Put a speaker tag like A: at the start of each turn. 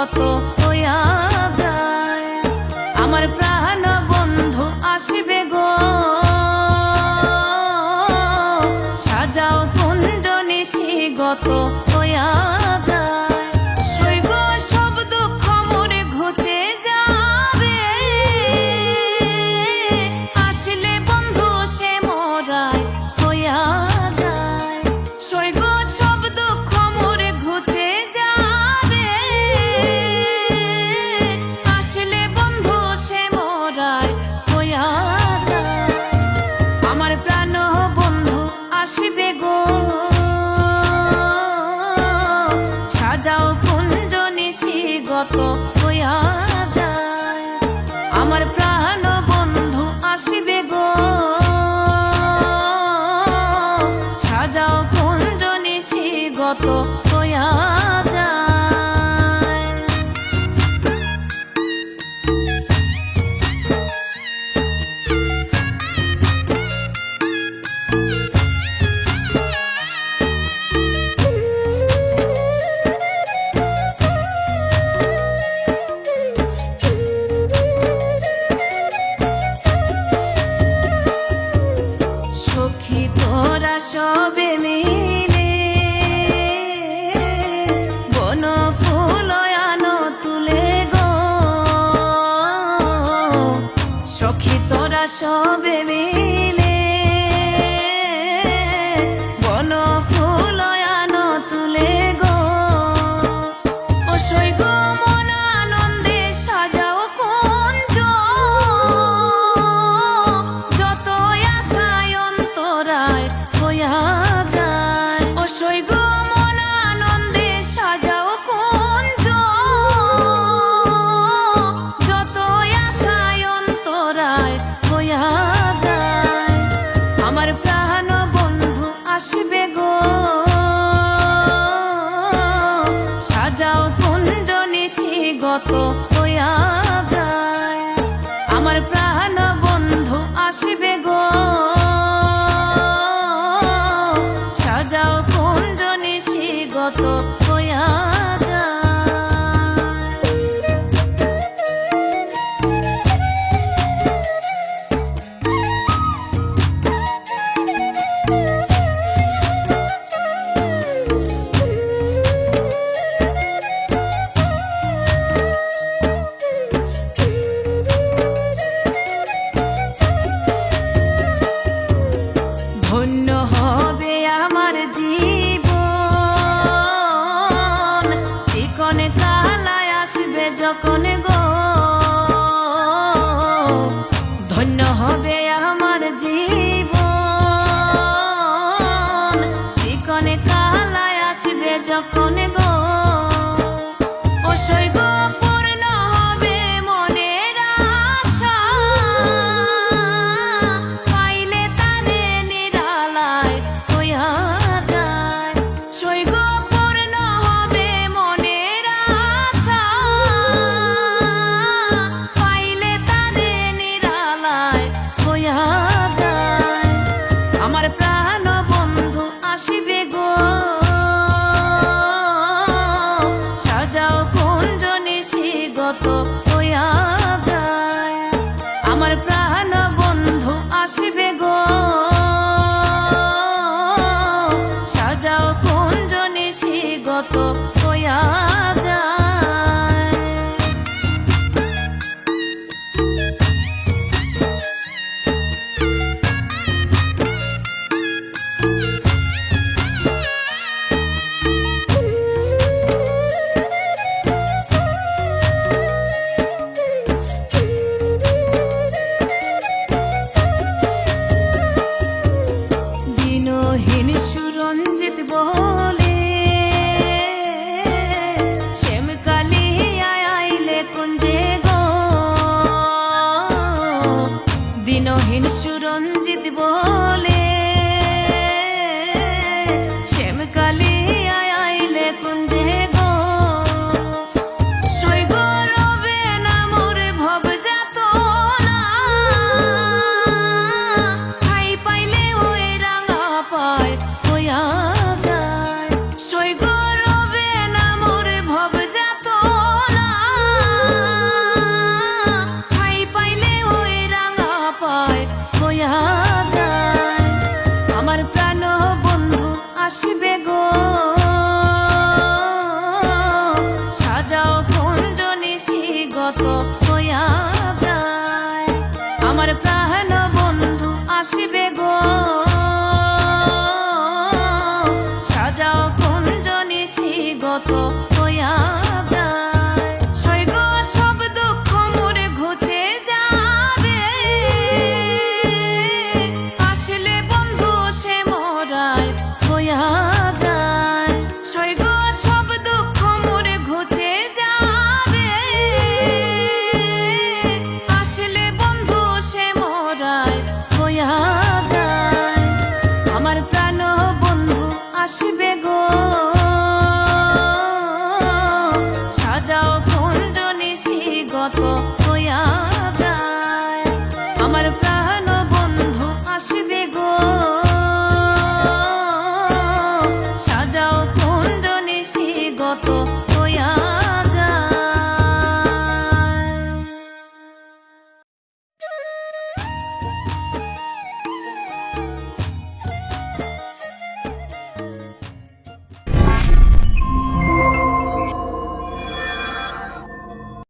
A: কত হইয়া যায়। আমার প্রাণ বন্ধু আসিবে গো। সাজাও কুঞ্জনি গত I'm gonna fly. সবে মিলে বন ফুল আনো তুলে গো। ও সই গো মন আনন্দে সাজাও কুঞ্জ। যত আশায় অন্তরায় হইয়া con go. todo.